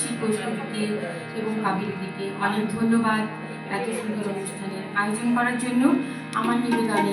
জানাচ্ছি বৈষ্ণবীকে এবং কাবেরীদিকে অনেক ধন্যবাদ এত সুন্দর অনুষ্ঠানের আয়োজন করার জন্য। আমার নিবেদনে